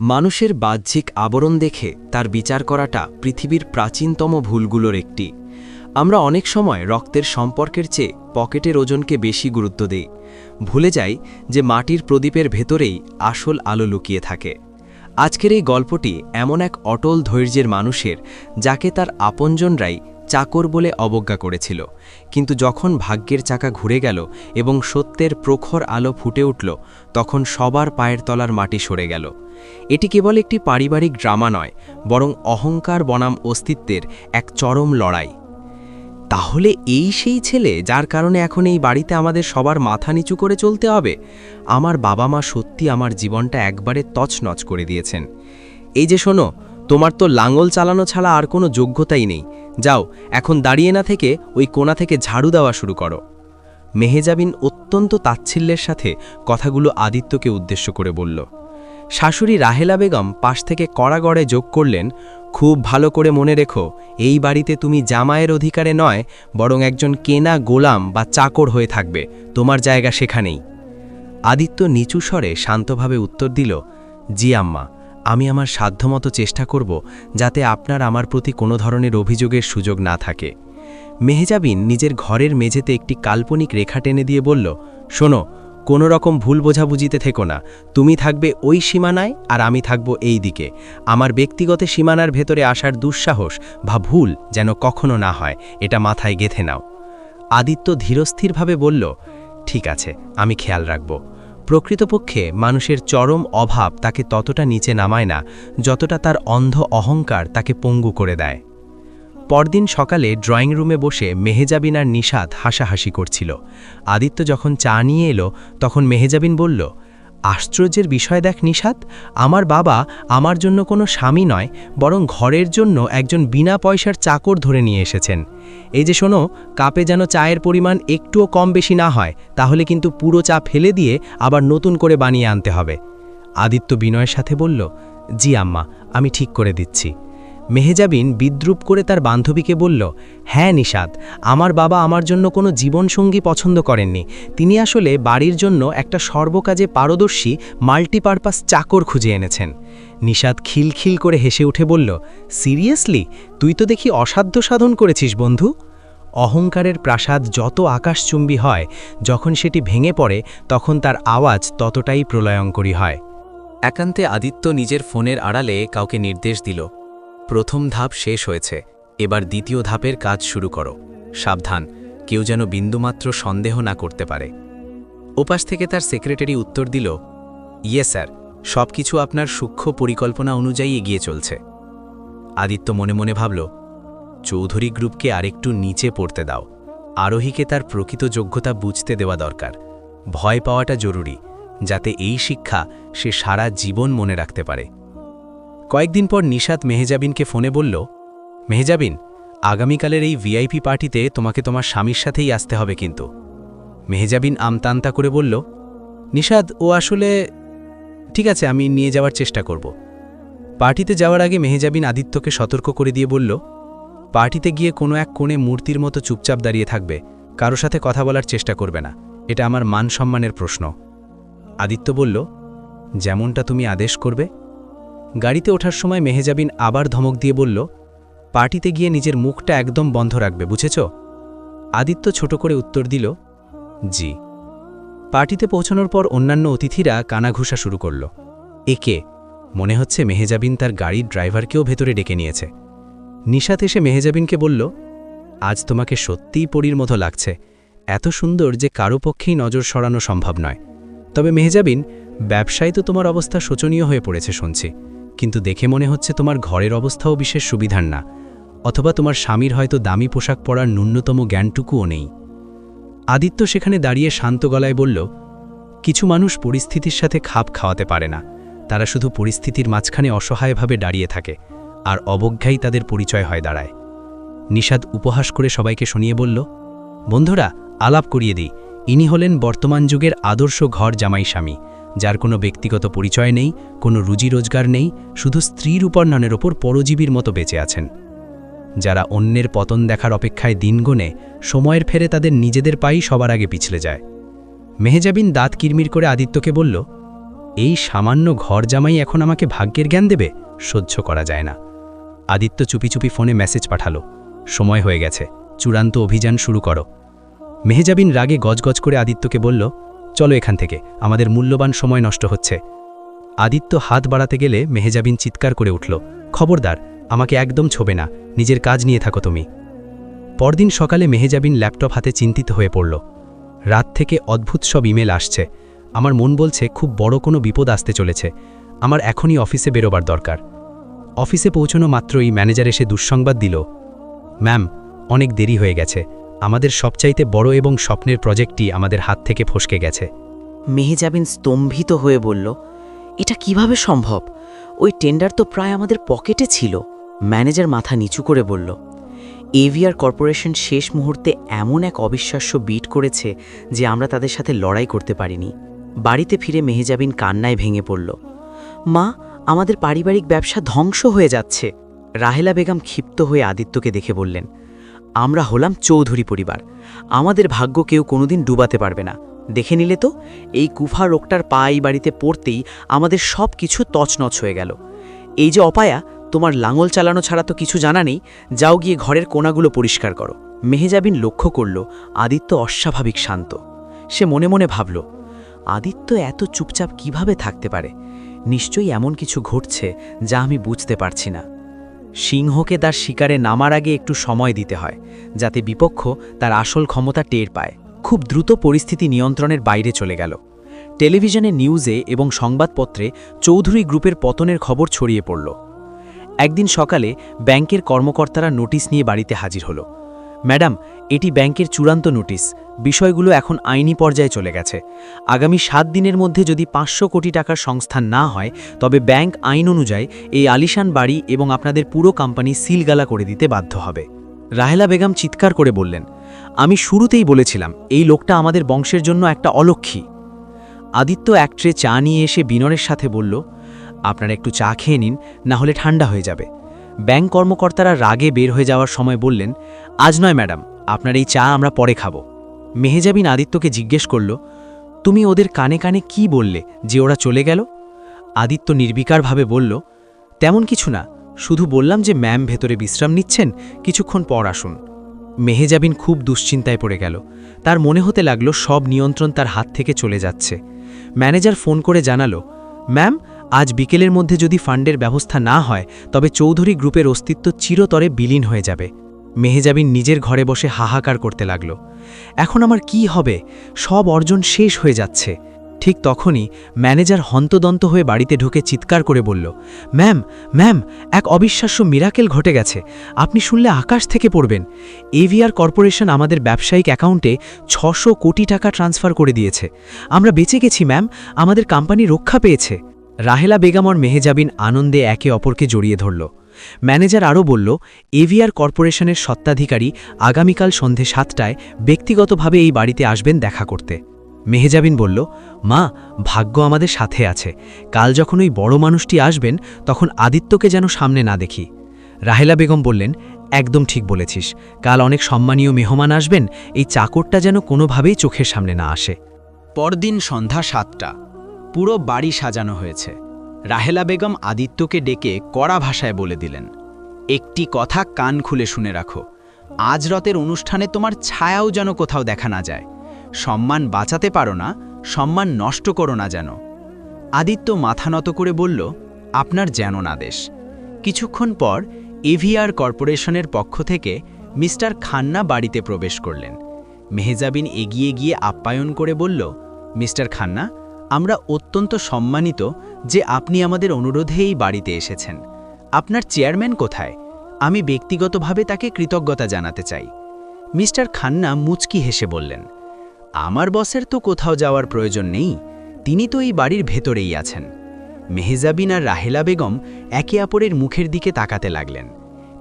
মানুষের বাহ্যিক আবরণ দেখে তার বিচার করাটা পৃথিবীর প্রাচীনতম ভুলগুলোর একটি। আমরা অনেক সময় রক্তের সম্পর্কের চেয়ে পকেটের ওজনকে বেশি গুরুত্ব দিই। ভুলে যাই যে মাটির প্রদীপের ভেতরেই আসল আলো লুকিয়ে থাকে। আজকের এই গল্পটি এমন এক অটল ধৈর্যের মানুষের, যাকে তার আপনজনরাই চাকর বলে অবজ্ঞা করেছিল। কিন্তু যখন ভাগ্যের চাকা ঘুরে গেল এবং সত্যের প্রখর আলো ফুটে উঠল, তখন সবার পায়ের তলার মাটি সরে গেল। এটি কেবল একটি পারিবারিক ড্রামা নয়, বরং অহংকার বনাম অস্তিত্বের এক চরম লড়াই। তাহলে এই সেই ছেলে যার কারণে এখন এই বাড়িতে আমাদের সবার মাথা নিচু করে চলতে হবে? আমার বাবা মা সত্যি আমার জীবনটা একবারে তছনছ করে দিয়েছেন। এই যে শোনো, তোমার তো লাঙ্গল চালানো ছাড়া আর কোনো যোগ্যতাই নেই। যাও, এখন দাঁড়িয়ে না থেকে ওই কোণা থেকে ঝাড়ু দেওয়া শুরু করো। মেহেজাবিন অত্যন্ত তাচ্ছিল্যের সাথে কথাগুলো আদিত্যকে উদ্দেশ্য করে বলল। শাশুড়ি রাহেলা বেগম পাশ থেকে কড়াগড়ে যোগ করলেন, খুব ভালো করে মনে রেখো, এই বাড়িতে তুমি জামায়ের অধিকারে নয়, বরং একজন কেনা গোলাম বা চাকর হয়ে থাকবে, তোমার জায়গা সেখানেই। আদিত্য নিচু স্বরে শান্তভাবে উত্তর দিল, জি আম্মা। আমি আমার সাধ্যমতো চেষ্টা করব যাতে আপনার আমার প্রতি কোনো ধরনের অভিযোগের সুযোগ না থাকে। মেহেজাবিন নিজের ঘরের মেঝেতে একটি কাল্পনিক রেখা টেনে দিয়ে বলল, শোনো, কোনো রকম ভুল বোঝাবুঝিতে থেকো না। তুমি থাকবে ওই সীমানায় আর আমি থাকব এই দিকে। আমার ব্যক্তিগত সীমানার ভেতরে আসার দুঃসাহস বা ভুল যেন কখনো না হয়, এটা মাথায় গেথে নাও। আদিত্য ধীরস্থিরভাবে বলল, ঠিক আছে, আমি খেয়াল রাখব। প্রকৃতপক্ষে মানুষের চরম অভাব তাকে ততটা নিচে নামায় না, যতটা তার অন্ধ অহংকার তাকে পঙ্গু করে দেয়। পরদিন সকালে ড্রয়িং রুমে বসে মেহেজাবিন আর নিষাদ হাসাহাসি করছিল। আদিত্য যখন চা নিয়ে এলো, তখন মেহেজাবিন বলল আশ্চর্যের বিষয় দেখ নিষাদ আমার বাবা আমার জন্য কোনো স্বামী নয়, বরং ঘরের জন্য একজন বিনা পয়সার চাকর ধরে নিয়ে এসেছেন। এই যে শোনো, কাপে যেন চায়ের পরিমাণ একটুও কম বেশি না হয়, তাহলে কিন্তু পুরো চা ফেলে দিয়ে আবার নতুন করে বানিয়ে আনতে হবে। আদিত্য বিনয়ের সাথে বলল, জি আম্মা, আমি ঠিক করে দিচ্ছি। মেহেজাবিন বিদ্রুপ করে তার বান্ধবীকে বলল হ্যাঁ নিষাদ আমার বাবা আমার জন্য কোনো জীবনসঙ্গী পছন্দ করেননি। তিনি আসলে বাড়ির জন্য একটা সর্বকাজে পারদর্শী মাল্টিপারপাস চাকর খুঁজে এনেছেন। নিষাদ খিলখিল করে হেসে উঠে বলল, সিরিয়াসলি? তুই তো দেখি অসাধ্য সাধন করেছিস বন্ধু। অহংকারের প্রাসাদ যত আকাশচুম্বী হয়, যখন সেটি ভেঙে পড়ে, তখন তার আওয়াজ ততটাই প্রলয়ঙ্করী হয়। একান্তে আদিত্য নিজের ফোনের আড়ালে কাউকে নির্দেশ দিল। প্রথম ধাপ শেষ হয়েছে, এবার দ্বিতীয় ধাপের কাজ শুরু করো। সাবধান, কেউ যেন বিন্দুমাত্র সন্দেহ না করতে পারে। ওপাশ থেকে তার সেক্রেটারি উত্তর দিল ইয়ে স্যার সব কিছু আপনার সূক্ষ্ম পরিকল্পনা অনুযায়ী এগিয়ে চলছে। আদিত্য মনে মনে ভাবল, চৌধুরী গ্রুপকে আরেকটু নিচে পড়তে দাও। আরোহীকে তার প্রকৃত যোগ্যতা বুঝতে দেওয়া দরকার। ভয় পাওয়াটা জরুরি, যাতে এই শিক্ষা সে সারা জীবন মনে রাখতে পারে। কয়েকদিন পর নিশাত মেহেজাবিনকে ফোনে বলল, মেহেজাবিন, আগামীকালের এই ভিআইপি পার্টিতে তোমাকে তোমার স্বামীর সাথেই আসতে হবে কিন্তু। মেহেজাবিন আমতান্তা করে বলল নিশাদ ও আসলে, ঠিক আছে, আমি নিয়ে যাওয়ার চেষ্টা করব। পার্টিতে যাওয়ার আগে মেহেজাবিন আদিত্যকে সতর্ক করে দিয়ে বলল, পার্টিতে গিয়ে কোনো এক কোণে মূর্তির মতো চুপচাপ দাঁড়িয়ে থাকবে, কারও সাথে কথা বলার চেষ্টা করবে না, এটা আমার মান সম্মানের প্রশ্ন। আদিত্য বলল, যেমনটা তুমি আদেশ করবে গাড়িতে ওঠার সময় মেহেজাবিন আবার ধমক দিয়ে বলল, পার্টিতে গিয়ে নিজের মুখটা একদম বন্ধ রাখবে, বুঝেছ? আদিত্য ছোট করে উত্তর দিল, জি। পার্টিতে পৌঁছানোর পর অন্যান্য অতিথিরা কানাঘুষা শুরু করল। একে মনে হচ্ছে মেহেজাবিন তার গাড়ির ড্রাইভারকেও ভেতরে ডেকে নিয়েছে। নিশাত এসে মেহেজাবিনকে বলল, আজ তোমাকে সত্যিই পরীর মতো লাগছে, এত সুন্দর যে কারও পক্ষেই নজর সরানো সম্ভব নয়। তবে মেহেজাবিন, ব্যবসায় তো তোমার অবস্থা শোচনীয় হয়ে পড়েছে শুনছি। কিন্তু দেখে মনে হচ্ছে তোমার ঘরের অবস্থাও বিশেষ সুবিধার না, অথবা তোমার স্বামীর হয়তো দামি পোশাক পরার ন্যূনতম জ্ঞানটুকুও নেই। আদিত্য সেখানে দাঁড়িয়ে শান্ত গলায় বলল, কিছু মানুষ পরিস্থিতির সাথে খাপ খাওয়াতে পারে না। তারা শুধু পরিস্থিতির মাঝখানে অসহায়ভাবে দাঁড়িয়ে থাকে, আর অবজ্ঞাই তাদের পরিচয় হয় দাঁড়ায়। নিষাদ উপহাস করে সবাইকে শুনিয়ে বলল, বন্ধুরা, আলাপ করিয়ে দিই। ইনি হলেন বর্তমান যুগের আদর্শ ঘর জামাই স্বামী। যার কোনো ব্যক্তিগত পরিচয় নেই, কোনো রুজি রোজগার নেই, শুধু স্ত্রীর উপর্ণনের ওপর পরজীবীর মতো বেঁচে আছেন। যারা অন্যের পতন দেখার অপেক্ষায় দিন সময়ের ফেরে তাদের নিজেদের পাই সবার আগে পিছলে যায়। মেহেজাবিন দাঁত কিরমির করে আদিত্যকে বলল, এই সামান্য ঘর জামাই এখন আমাকে ভাগ্যের জ্ঞান দেবে? সহ্য করা যায় না। আদিত্য চুপি চুপি ফোনে মেসেজ পাঠালো, সময় হয়ে গেছে, চূড়ান্ত অভিযান শুরু করো। মেহেজাবিন রাগে গজগজ করে আদিত্যকে বলল চলো এখান থেকে, আমাদের মূল্যবান সময় নষ্ট হচ্ছে। আদিত্য হাত বাড়াতে গেলে মেহেজাবিন চিৎকার করে উঠল, খবরদার, আমাকে একদম ছোবে না, নিজের কাজ নিয়ে থাকো তুমি। পরদিন সকালে মেহেজাবিন ল্যাপটপ হাতে চিন্তিত হয়ে পড়ল। রাত থেকে অদ্ভুত সব ইমেল আসছে। আমার মন বলছে, খুব বড় কোনো বিপদ আসতে চলেছে। আমার এখনই অফিসে বেরোবার দরকার। অফিসে পৌঁছনো মাত্রই ম্যানেজার এসে দুঃসংবাদ দিল, ম্যাম, অনেক দেরি হয়ে গেছে। আমাদের সবচাইতে বড় এবং স্বপ্নের প্রজেক্টটি আমাদের হাত থেকে ফসকে গেছে। মেহেজাবিন স্তম্ভিত হয়ে বলল, এটা কীভাবে সম্ভব? ওই টেন্ডার তো প্রায় আমাদের পকেটে ছিল। ম্যানেজার মাথা নিচু করে বলল, এভিআর কর্পোরেশন শেষ মুহূর্তে এমন এক অবিশ্বাস্য বিট করেছে যে আমরা তাদের সাথে লড়াই করতে পারিনি। বাড়িতে ফিরে মেহেজাবিন কান্নায় ভেঙে পড়ল, মা, আমাদের পারিবারিক ব্যবসা ধ্বংস হয়ে যাচ্ছে। রাহেলা বেগম ক্ষিপ্ত হয়ে আদিত্যকে দেখে বললেন আমরা হলাম চৌধুরী পরিবার। আমাদের ভাগ্য কেউ কোনোদিন ডুবাতে পারবে না। দেখে নিলে তো, এই কুফা রোগটার পা এই বাড়িতে পড়তেই আমাদের সব কিছু তছনছ হয়ে গেল। এই যে অপায়া, তোমার লাঙল চালানো ছাড়া তো কিছু জানা নেই, যাও গিয়ে ঘরের কোনাগুলো পরিষ্কার করো। মেহেজাবিন লক্ষ্য করল, আদিত্য অস্বাভাবিক শান্ত। সে মনে মনে ভাবল, আদিত্য এত চুপচাপ কীভাবে থাকতে পারে? নিশ্চয়ই এমন কিছু ঘটছে যা আমি বুঝতে পারছি না। সিংহকে তার শিকারে নামার আগে একটু সময় দিতে হয়, যাতে বিপক্ষ তার আসল ক্ষমতা টের পায়। খুব দ্রুত পরিস্থিতি নিয়ন্ত্রণের বাইরে চলে গেল। টেলিভিশনে নিউজে এবং সংবাদপত্রে চৌধুরী গ্রুপের পতনের খবর ছড়িয়ে পড়ল। একদিন সকালে ব্যাংকের কর্মকর্তারা নোটিশ নিয়ে বাড়িতে হাজির হলো। ম্যাডাম, এটি ব্যাংকের চূড়ান্ত নোটিশ। বিষয়গুলো এখন আইনি পর্যায়ে চলে গেছে। আগামী সাত দিনের মধ্যে যদি পাঁচশো কোটি টাকার সংস্থান না হয়, তবে ব্যাংক আইন অনুযায়ী এই আলিশান বাড়ি এবং আপনাদের পুরো কোম্পানি সিলগালা করে দিতে বাধ্য হবে। রাহেলা বেগম চিৎকার করে বললেন, আমি শুরুতেই বলেছিলাম, এই লোকটা আমাদের বংশের জন্য একটা অলক্ষী। আদিত্য এক ট্রে চা নিয়ে এসে বিনরের সাথে বলল, আপনারা একটু চা খেয়ে নিন, না হলে ঠান্ডা হয়ে যাবে। ব্যাংক কর্মকর্তারা রাগে বের হয়ে যাওয়ার সময় বললেন, আজ নয়, ম্যাডাম, আপনার এই চা আমরা পরে খাব। মেহেজাবিন আদিত্যকে জিজ্ঞেস করল, তুমি ওদের কানে কানে কি বললে যে ওরা চলে গেল? আদিত্য নির্বিকারভাবে বলল, তেমন কিছু না, শুধু বললাম যে ম্যাম ভেতরে বিশ্রাম নিচ্ছেন, কিছুক্ষণ পর আসুন। মেহেজাবিন খুব দুশ্চিন্তায় পড়ে গেল। তার মনে হতে লাগল সব নিয়ন্ত্রণ তার হাত থেকে চলে যাচ্ছে। ম্যানেজার ফোন করে জানালো, ম্যাম আজ বিকেলের মধ্যে যদি ফান্ডের ব্যবস্থা না হয়, তবে চৌধুরী গ্রুপের অস্তিত্ব চিরতরে বিলীন হয়ে যাবে। মেহেজাবিন নিজের ঘরে বসে হাহাকার করতে লাগল। এখন আমার কি হবে? সব অর্জন শেষ হয়ে যাচ্ছে। ঠিক তখনই ম্যানেজার হন্তদন্ত হয়ে বাড়িতে ঢুকে চিৎকার করে বলল, ম্যাম ম্যাম, এক অবিশ্বাস্য মিরাকেল ঘটে গেছে। আপনি শুনলে আকাশ থেকে পড়বেন। এভিআর কর্পোরেশন আমাদের ব্যবসায়িক অ্যাকাউন্টে ছশো কোটি টাকা ট্রান্সফার করে দিয়েছে। আমরা বেঁচে গেছি, ম্যাম। আমাদের কোম্পানি রক্ষা পেয়েছে। রাহেলা বেগামর মেহেজাবিন আনন্দে একে অপরকে জড়িয়ে ধরল। ম্যানেজার আরও বলল, এভিআর কর্পোরেশনের সত্ত্বাধিকারী আগামীকাল সন্ধে সাতটায় ব্যক্তিগতভাবে এই বাড়িতে আসবেন দেখা করতে। মেহেজাবিন বলল, মা, ভাগ্য আমাদের সাথে আছে। কাল যখন ওই বড় মানুষটি আসবেন, তখন আদিত্যকে যেন সামনে না দেখি। রাহেলা বেগম বললেন, একদম ঠিক বলেছিস। কাল অনেক সম্মানীয় মেহমান আসবেন, এই চাকরটা যেন কোনোভাবেই চোখের সামনে না আসে। পরদিন সন্ধ্যা সাতটা। পুরো বাড়ি সাজানো হয়েছে। রাহেলা বেগম আদিত্যকে ডেকে কড়া ভাষায় বলে দিলেন, একটি কথা কান খুলে শুনে রাখো। আজ রতের অনুষ্ঠানে তোমার ছায়াও যেন কোথাও দেখা না যায়। সম্মান বাঁচাতে পারো না, সম্মান নষ্ট করো না যেন। আদিত্য মাথা নত করে বলল, আপনার যেন আদেশ কিছুক্ষণ পর এভিআর কর্পোরেশনের পক্ষ থেকে মিস্টার খান্না বাড়িতে প্রবেশ করলেন। মেহেজাবিন এগিয়ে গিয়ে আপ্যায়ন করে বলল, মিস্টার খান্না আমরা অত্যন্ত সম্মানিত যে আপনি আমাদের অনুরোধে এই বাড়িতে এসেছেন। আপনার চেয়ারম্যান কোথায়? আমি ব্যক্তিগতভাবে তাকে কৃতজ্ঞতা জানাতে চাই। মিস্টার খান্না মুচকি হেসে বললেন, আমার বসের তো কোথাও যাওয়ার প্রয়োজন নেই, তিনি তো এই বাড়ির ভেতরেই আছেন। মেহেজাবিন আর রাহেলা বেগম একে অপরের মুখের দিকে তাকাতে লাগলেন।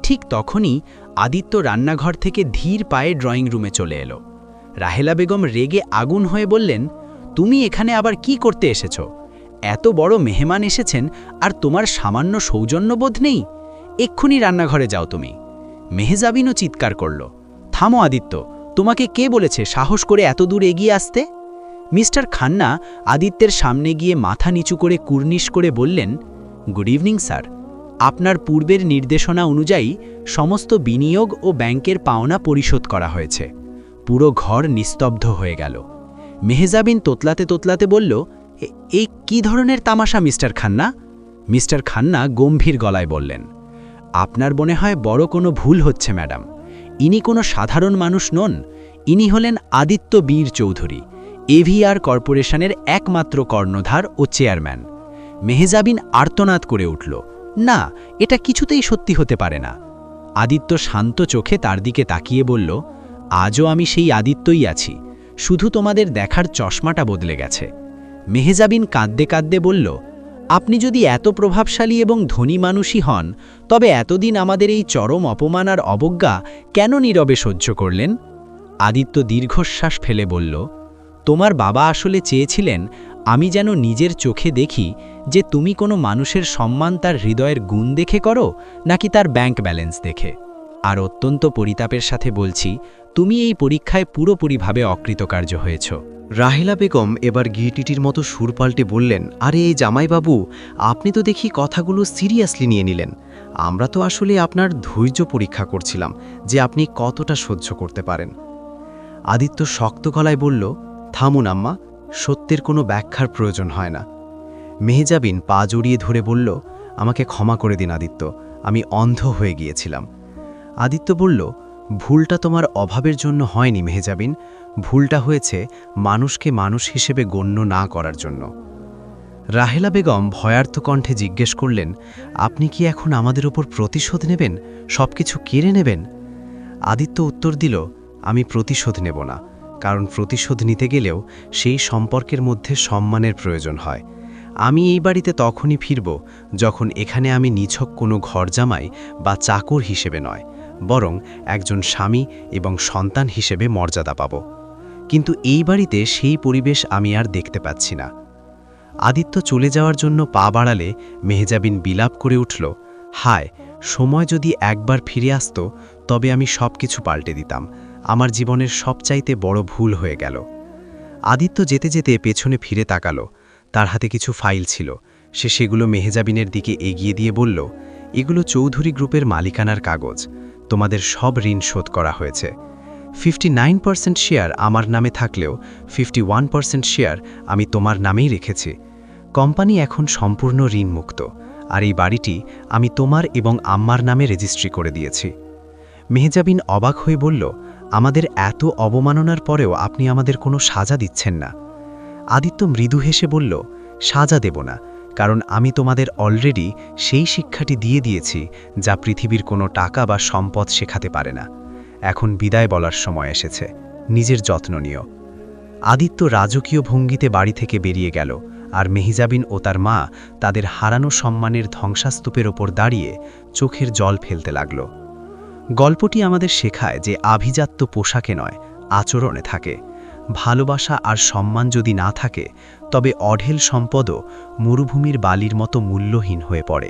ঠিক তখনই আদিত্য রান্নাঘর থেকে ধীর পায়ে ড্রয়িং রুমে চলে এলো। রাহেলা বেগম রেগে আগুন হয়ে বললেন তুমি এখানে আবার কি করতে এসেছ? এত বড় মেহমান এসেছেন আর তোমার সামান্য সৌজন্যবোধ নেই? এক্ষুনি রান্নাঘরে যাও তুমি। মেহেজাবিনও চিৎকার করল। থামো আদিত্য, তোমাকে কে বলেছে সাহস করে এত দূর এগিয়ে আসতে? মিস্টার খান্না আদিত্যের সামনে গিয়ে মাথা নিচু করে কুর্নিশ করে বললেন, গুড ইভিনিং, স্যার। আপনার পূর্বের নির্দেশনা অনুযায়ী সমস্ত বিনিয়োগ ও ব্যাংকের পাওনা পরিশোধ করা হয়েছে। পুরো ঘর নিস্তব্ধ হয়ে গেল। মেহজাবিন তোতলাতে তোতলাতে বলল, "এ- এই কি ধরনের তামাশা মিস্টার খান্না? মিস্টার খান্না গম্ভীর গলায় বললেন, আপনার মনে হয় বড় কোনো ভুল হচ্ছে, ম্যাডাম। ইনি কোনো সাধারণ মানুষ নন। ইনি হলেন আদিত্য বীর চৌধুরী, এভিআর কর্পোরেশনের একমাত্র কর্ণধার ও চেয়ারম্যান। মেহেজাবিন আর্তনাদ করে উঠল, না, এটা কিছুতেই সত্যি হতে পারে না। আদিত্য শান্ত চোখে তার দিকে তাকিয়ে বলল, আজও আমি সেই আদিত্যই আছি। শুধু তোমাদের দেখার চশমাটা বদলে গেছে। মেহেজাবিন কাঁদতে কাঁদতে বলল, আপনি যদি এত প্রভাবশালী এবং ধনী মানুষই হন, তবে এতদিন আমাদের এই চরম অপমান আর অবজ্ঞা কেন নীরবে সহ্য করলেন? আদিত্য দীর্ঘশ্বাস ফেলে বলল, তোমার বাবা আসলে চেয়েছিলেন আমি যেন নিজের চোখে দেখি যে তুমি কোনো মানুষের সম্মান তার হৃদয়ের গুণ দেখে করো নাকি তার ব্যাংক ব্যালেন্স দেখে। আর অত্যন্ত পরিতাপের সাথে বলছি তুমি এই পরীক্ষায় পুরোপুরিভাবে অকৃতকার্য হয়েছ। রাহেলা বেগম এবার গিটিটির মতো সুর পাল্টে বললেন, আরে এই জামাইবাবু, আপনি তো দেখি কথাগুলো সিরিয়াসলি নিয়ে নিলেন। আমরা তো আসলে আপনার ধৈর্য পরীক্ষা করছিলাম যে আপনি কতটা সহ্য করতে পারেন। আদিত্য শক্ত গলায় বলল, থামুন আম্মা, সত্যের কোনো ব্যাখ্যার প্রয়োজন হয় না। মেহজাবিন পা জড়িয়ে ধরে বলল, আমাকে ক্ষমা করে দিন আদিত্য, আমি অন্ধ হয়ে গিয়েছিলাম। আদিত্য বলল ভুলটা তোমার অভাবের জন্য হয়নি, মেহেজাবিন। ভুলটা হয়েছে মানুষকে মানুষ হিসেবে গণ্য না করার জন্য। রাহেলা বেগম ভয়ার্থ কণ্ঠে জিজ্ঞেস করলেন, আপনি কি এখন আমাদের ওপর প্রতিশোধ নেবেন? সব কিছু কেড়ে নেবেন? আদিত্য উত্তর দিল, আমি প্রতিশোধ নেব না, কারণ প্রতিশোধ নিতে গেলেও সেই সম্পর্কের মধ্যে সম্মানের প্রয়োজন হয়। আমি এই বাড়িতে তখনই ফিরব যখন এখানে আমি নিছক কোনো ঘরজামাই বা চাকর হিসেবে নয়। বরং একজন স্বামী এবং সন্তান হিসেবে মর্যাদা পাব। কিন্তু এই বাড়িতে সেই পরিবেশ আমি আর দেখতে পাচ্ছি না। আদিত্য চলে যাওয়ার জন্য পা বাড়ালে মেহজাবিন বিলাপ করে উঠল, হায়, সময় যদি একবার ফিরে আসতো, তবে আমি সব কিছু পাল্টে দিতাম। আমার জীবনের সবচাইতে বড় ভুল হয়ে গেল। আদিত্য যেতে যেতে পেছনে ফিরে তাকালো। তার হাতে কিছু ফাইল ছিল। সে সেগুলো মেহজাবিনের দিকে এগিয়ে দিয়ে বলল, এগুলো চৌধুরী গ্রুপের মালিকানার কাগজ। তোমাদের সব ঋণ শোধ করা হয়েছে। ফিফটি নাইন পার্সেন্ট শেয়ার আমার নামে থাকলেও ফিফটি ওয়ান পার্সেন্ট শেয়ার আমি তোমার নামেই রেখেছি। কোম্পানি এখন সম্পূর্ণ ঋণমুক্ত, আর এই বাড়িটি আমি তোমার এবং আম্মার নামে রেজিস্ট্রি করে দিয়েছি। মেহজাবিন অবাক হয়ে বলল, আমাদের এত অবমাননার পরেও আপনি আমাদের কোনো সাজা দিচ্ছেন না। আদিত্য মৃদু হেসে বলল, সাজা দেব না। কারণ আমি তোমাদের অলরেডি সেই শিক্ষাটি দিয়ে দিয়েছি, যা পৃথিবীর কোনো টাকা বা সম্পদ শেখাতে পারে না। এখন বিদায় বলার সময় এসেছে। নিজের যত্ন নিও। আদিত্য রাজকীয় ভঙ্গিতে বাড়ি থেকে বেরিয়ে গেল, আর মেহিজাবিন ও তার মা তাদের হারানো সম্মানের ধ্বংসাস্তূপের ওপর দাঁড়িয়ে চোখের জল ফেলতে লাগল। গল্পটি আমাদের শেখায় যে আভিজাত্য পোশাকে নয়, আচরণে থাকে। ভালোবাসা আর সম্মান যদি না থাকে, তবে অঢেল সম্পদও মরুভূমির বালির মতো মূল্যহীন হয়ে পড়ে।